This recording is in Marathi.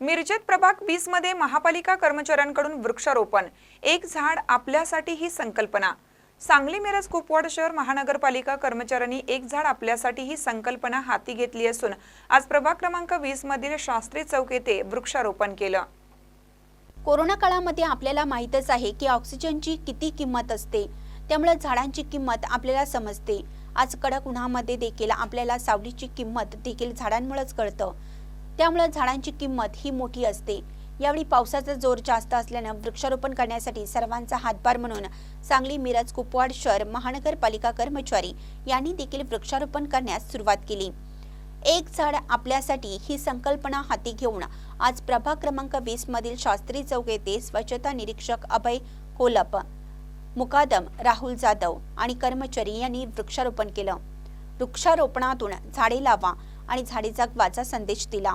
मिरजेत प्रभाग वीसमध्ये महापालिका कर्मचाऱ्यांकडून वृक्षारोपण. एक झाड आपल्यासाठी ही संकल्पना. सांगली मिरज कुपवाड शहर महानगरपालिका कर्मचाऱ्यांनी एक झाड आपल्यासाठी ही संकल्पना हाती घेतली असून आज प्रभाग क्रमांक वीस मधील शास्त्री चौक येथे वृक्षारोपण केलं. कोरोना काळामध्ये आपल्याला माहीतच आहे की ऑक्सिजनची किती किंमत असते. त्यामुळे झाडांची किंमत आपल्याला समजते. आज कडक उन्हामध्ये देखील आपल्याला सावलीची किंमत देखील झाडांमुळेच कळतं. त्यामुळे झाडांची किंमत ही मोठी असते. यावेळी पावसाचा जोर जास्त असल्यानं वृक्षारोपण करण्यासाठी सर्वांचा हातभार म्हणून सांगली मिरज कुपवाड शहर महानगरपालिका कर्मचारी यांनी देखील वृक्षारोपण करण्यास सुरुवात केली. एक झाड आपल्यासाठी ही संकल्पना हाती घेऊन आज प्रभाग क्रमांक वीस मधील शास्त्री चौक येथे स्वच्छता निरीक्षक अभय कोलप मुकादम राहुल जाधव आणि कर्मचारी यांनी वृक्षारोपण केलं. वृक्षारोपणातून झाडे लावा आणि झाडे जगवाचा संदेश दिला.